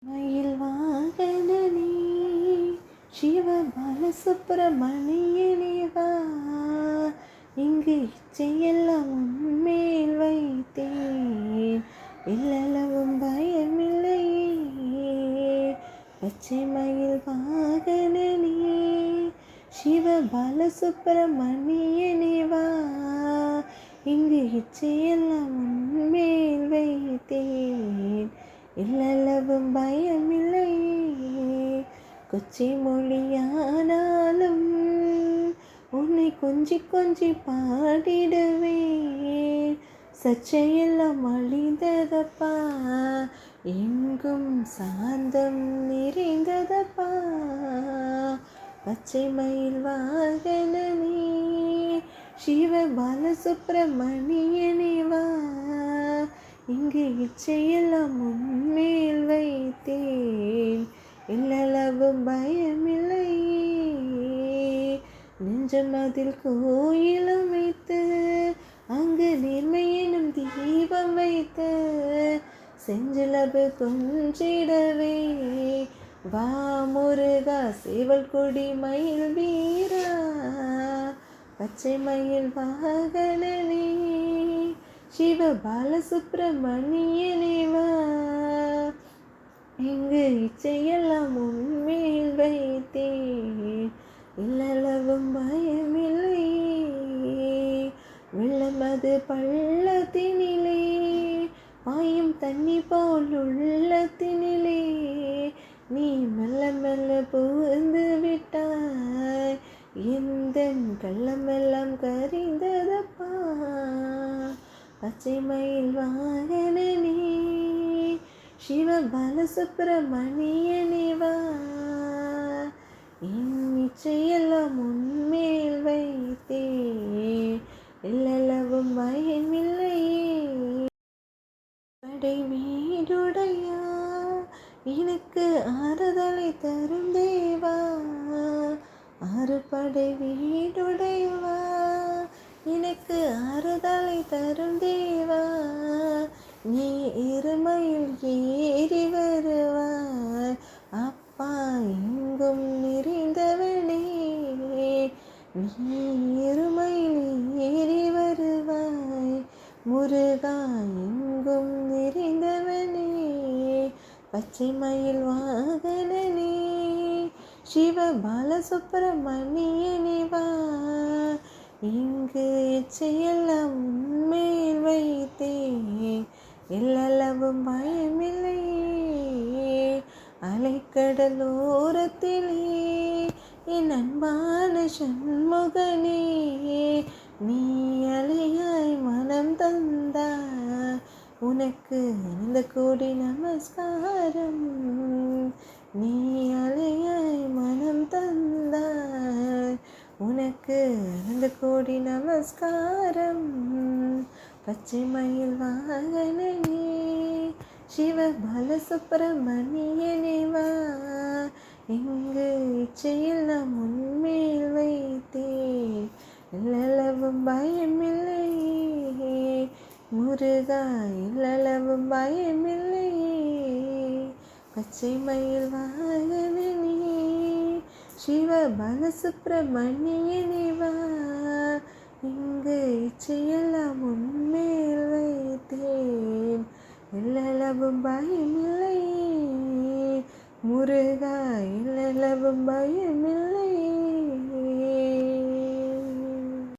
மயில் வாகனனே சிவபால சுப்பிரமணியனே வா. இங்கு இச்சையெல்லாம் உன்மேல் வைத்தேன். இல்லளவும் பயமில்லையே பச்சை மயில் வாகனனே சிவபால சுப்பிரமணியனே வா. இங்கு இச்சையெல்லாம் உன்மேல் வைத்தேன். இல்லளவும் பயமில்லை. கொச்சி மொழியானாலும் உன்னை கொஞ்சி கொஞ்சி பாடிடுவேன் சச்சையெல்லாம் அழிந்ததப்பா எங்கும் சாந்தம் நிறைந்ததப்பா. பச்சை மயில் வாகனமே சிவ பாலசுப்பிரமணியனே வா. இங்கு இச்சையெல்லாம் உன்மேல் வைத்தேன். இல்லளவும் பயமில்லை. நெஞ்சம் அதில் கோயிலும் வைத்து அங்கு நேர்மை எனும் தீபம் வைத்து செஞ்சலபு கொஞ்சிடவே. வா முருகா சேவல் கொடி மயில் வீரா பச்சை மயில் வாகனே சிவ பாலசுப்பிரமணியனே வா இங்கு இச்சையெல்லாம் உன்மேல் வைத்தேன் இல்லளவும் பயமில்லை. வெள்ளமது பள்ளத்தினிலே பாயும் தண்ணி போல் உள்ளத்தினிலே. நீ மெல்ல மெல்ல புகுந்து விட்டாய் எந்த கள்ளமெல்லாம் கரிந்ததா? பச்சைமயில் வாகனனே சிவ பாலசுப்பிரமணியனே வா. என் நிச்சயெல்லாம் உன்மேல் வைத்தேன் இல்லளவும் பயமில்லையே படை வீடுடையா எனக்கு ஆறுதலை தரும் தேவா. ஆறு படை வீடுடையவா எனக்கு ஆறுதலை தரும் தேவா. நீ இருமையில் ஏறி வருவாய். அப்பா எங்கும் நிறைந்தவனே. நீ இருமையில் ஏறி வருவாய். முருகா எங்கும் நிறைந்தவனே. பச்சை மயில் வாகனனே. சிவ பாலசுப்பிரமணியனே வா இங்கு எச்சையெல்லாம் வைத்தேன். எல்லளவும் பயமில்லை. அலைக்கடலோரத்திலே என் அன்பான சண்முகனே நீ அலையாய் மனம் தந்தா. உனக்கு அனந்த கோடி நமஸ்காரம். நீ அலையாய் மனம் தந்தாய் உனக்கு அனந்த கோடி நமஸ்காரம். பச்சை மயில் வாகனே சிவ பாலசுப்பிரமணியனே வா. எங்கு இச்சையில் நாம் உண்மையில் வைத்தேன். இல்லளவும் பயமில்லையே முருகா இல்லளவும் பயமில்லையே பச்சை மயில் வாகனனே சிவ பாலசுப்பிரமணியனே வா இங்கு இச்சையெல்லாம் உன்மேல் வைத்தேன். இல்லளவும் பயமில்லை முருகா இல்லளவும் பயமில்லை.